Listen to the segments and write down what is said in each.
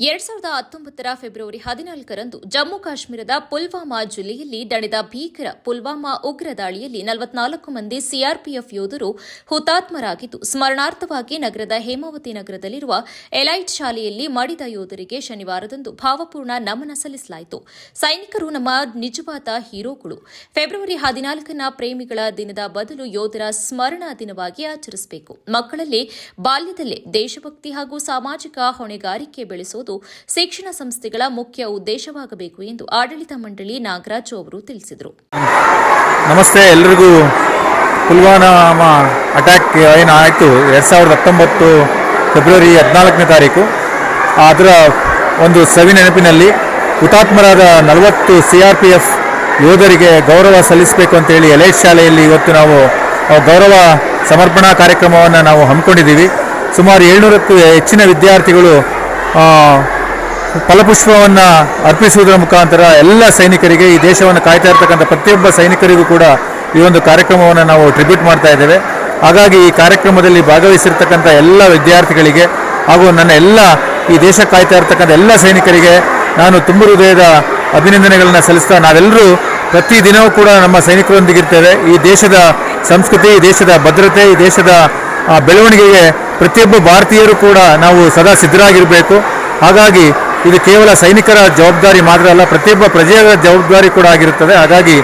ಎರಡ್ ಸಾವಿರದ ಹತ್ತೊಂಬತ್ತರ ಫೆಬ್ರವರಿ ಹದಿನಾಲ್ಕರಂದು ಜಮ್ಮು ಕಾಶ್ಮೀರದ ಪುಲ್ವಾಮಾ ಜಿಲ್ಲೆಯಲ್ಲಿ ನಡೆದ ಭೀಕರ ಪುಲ್ವಾಮಾ ಉಗ್ರ ದಾಳಿಯಲ್ಲಿ ನಲವತ್ನಾಲ್ಕು ಮಂದಿ ಸಿಆರ್ಪಿಎಫ್ ಯೋಧರು ಹುತಾತ್ಮರಾಗಿದ್ದು, ಸ್ಮರಣಾರ್ಥವಾಗಿ ನಗರದ ಹೇಮಾವತಿ ನಗರದಲ್ಲಿರುವ ಎಲೈಟ್ ಶಾಲೆಯಲ್ಲಿ ಮಡಿದ ಯೋಧರಿಗೆ ಶನಿವಾರದಂದು ಭಾವಪೂರ್ಣ ನಮನ ಸಲ್ಲಿಸಲಾಯಿತು. ಸೈನಿಕರು ನಮ್ಮ ನಿಜವಾದ ಹೀರೋಗಳು. ಫೆಬ್ರವರಿ ಹದಿನಾಲ್ಕನ ಪ್ರೇಮಿಗಳ ದಿನದ ಬದಲು ಯೋಧರ ಸ್ಮರಣ ದಿನವಾಗಿ ಆಚರಿಸಬೇಕು. ಮಕ್ಕಳಲ್ಲಿ ಬಾಲ್ಯದಲ್ಲೇ ದೇಶಭಕ್ತಿ ಹಾಗೂ ಸಾಮಾಜಿಕ ಹೊಣೆಗಾರಿಕೆ ಬೆಳೆಸುವುದು ಶಿಕ್ಷಣ ಸಂಸ್ಥೆಗಳ ಮುಖ್ಯ ಉದ್ದೇಶವಾಗಬೇಕು ಎಂದು ಆಡಳಿತ ಮಂಡಳಿ ನಾಗರಾಜ್ ಅವರು ತಿಳಿಸಿದರು. ನಮಸ್ತೆ, ಎಲ್ರಿಗೂ ಪುಲ್ವಾಮಾ ಅಟ್ಯಾಕ್ ಏನಾಯಿತು ಎರಡು ಸಾವಿರದ ಹತ್ತೊಂಬತ್ತು ಫೆಬ್ರವರಿ ಹದಿನಾಲ್ಕನೇ ತಾರೀಕು. ಅದರ ಒಂದು ಸವಿ ನೆನಪಿನಲ್ಲಿ ಹುತಾತ್ಮರಾದ ನಲವತ್ತು ಸಿ ಆರ್ ಪಿ ಎಫ್ ಯೋಧರಿಗೆ ಗೌರವ ಸಲ್ಲಿಸಬೇಕು ಅಂತೇಳಿ ಎಲೈಟ್ ಶಾಲೆಯಲ್ಲಿ ಇವತ್ತು ನಾವು ಗೌರವ ಸಮರ್ಪಣಾ ಕಾರ್ಯಕ್ರಮವನ್ನು ನಾವು ಹಮ್ಮಿಕೊಂಡಿದ್ದೀವಿ. ಸುಮಾರು ಏಳ್ನೂರಕ್ಕೂ ಹೆಚ್ಚಿನ ವಿದ್ಯಾರ್ಥಿಗಳು ಫಲಪುಷ್ಪವನ್ನು ಅರ್ಪಿಸುವುದರ ಮುಖಾಂತರ ಎಲ್ಲ ಸೈನಿಕರಿಗೆ ಈ ದೇಶವನ್ನು ಕಾಯ್ತಾ ಇರ್ತಕ್ಕಂಥ ಪ್ರತಿಯೊಬ್ಬ ಸೈನಿಕರಿಗೂ ಕೂಡ ಈ ಒಂದು ಕಾರ್ಯಕ್ರಮವನ್ನು ನಾವು ಟ್ರಿಬ್ಯೂಟ್ ಮಾಡ್ತಾ ಇದ್ದೇವೆ. ಹಾಗಾಗಿ ಈ ಕಾರ್ಯಕ್ರಮದಲ್ಲಿ ಭಾಗವಹಿಸಿರ್ತಕ್ಕಂಥ ಎಲ್ಲ ವಿದ್ಯಾರ್ಥಿಗಳಿಗೆ ಹಾಗೂ ನನ್ನ ಎಲ್ಲ ಈ ದೇಶ ಕಾಯ್ತಾ ಇರ್ತಕ್ಕಂಥ ಎಲ್ಲ ಸೈನಿಕರಿಗೆ ನಾನು ತುಂಬ ಹೃದಯದ ಅಭಿನಂದನೆಗಳನ್ನು ಸಲ್ಲಿಸ್ತಾ ನಾವೆಲ್ಲರೂ ಪ್ರತಿ ದಿನವೂ ಕೂಡ ನಮ್ಮ ಸೈನಿಕರೊಂದಿಗಿರ್ತೇವೆ. ಈ ದೇಶದ ಸಂಸ್ಕೃತಿ ದೇಶದ ಭದ್ರತೆ, ಈ ದೇಶದ ಬೆಳವಣಿಗೆಗೆ ಪ್ರತಿಯೊಬ್ಬ ಭಾರತೀಯರು ಕೂಡ ನಾವು ಸದಾ ಸಿದ್ಧರಾಗಿರಬೇಕು. ಹಾಗಾಗಿ ಇದು ಕೇವಲ ಸೈನಿಕರ ಜವಾಬ್ದಾರಿ ಮಾತ್ರ ಅಲ್ಲ, ಪ್ರತಿಯೊಬ್ಬ ಪ್ರಜೆಯ ಜವಾಬ್ದಾರಿ ಕೂಡ ಆಗಿರುತ್ತದೆ. ಹಾಗಾಗಿ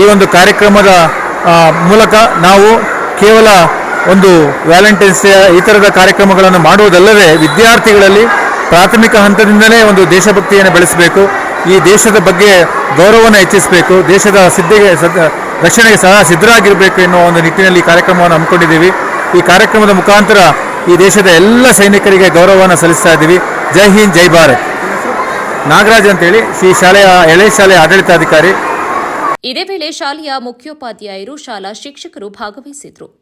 ಈ ಒಂದು ಕಾರ್ಯಕ್ರಮದ ಮೂಲಕ ನಾವು ಕೇವಲ ಒಂದು ವ್ಯಾಲೆಂಟೈನ್ಸ್ ಡೇ, ಈ ಥರದ ಕಾರ್ಯಕ್ರಮಗಳನ್ನು ಮಾಡುವುದಲ್ಲದೆ ವಿದ್ಯಾರ್ಥಿಗಳಲ್ಲಿ ಪ್ರಾಥಮಿಕ ಹಂತದಿಂದಲೇ ಒಂದು ದೇಶಭಕ್ತಿಯನ್ನು ಬೆಳೆಸಬೇಕು. ಈ ದೇಶದ ಬಗ್ಗೆ ಗೌರವವನ್ನು ಹೆಚ್ಚಿಸಬೇಕು. ದೇಶದ ಸಿದ್ಧಿಗೆ, ಸದ್, ರಕ್ಷಣೆಗೆ ಸಹ ಸಿದ್ಧರಾಗಿರಬೇಕು ಎನ್ನುವ ಒಂದು ನಿಟ್ಟಿನಲ್ಲಿ ಕಾರ್ಯಕ್ರಮವನ್ನು ಹಮ್ಮಿಕೊಂಡಿದ್ದೀವಿ. ಈ ಕಾರ್ಯಕ್ರಮದ ಮುಖಾಂತರ ಈ ದೇಶದ ಎಲ್ಲ ಸೈನಿಕರಿಗೆ ಗೌರವವನ್ನು ಸಲ್ಲಿಸ್ತಾ ಇದ್ದೀವಿ. ಜೈ ಹಿಂದ್, ಜೈ ಭಾರತ್. ನಾಗರಾಜ್ ಅಂತೇಳಿ ಈ ಶಾಲೆಯ ಎಳೆ ಶಾಲೆಯ ಆಡಳಿತಾಧಿಕಾರಿ. ಇದೇ ವೇಳೆ ಶಾಲೆಯ ಮುಖ್ಯೋಪಾಧ್ಯಾಯರು ಶಾಲಾ ಶಿಕ್ಷಕರು ಭಾಗವಹಿಸಿದ್ರು.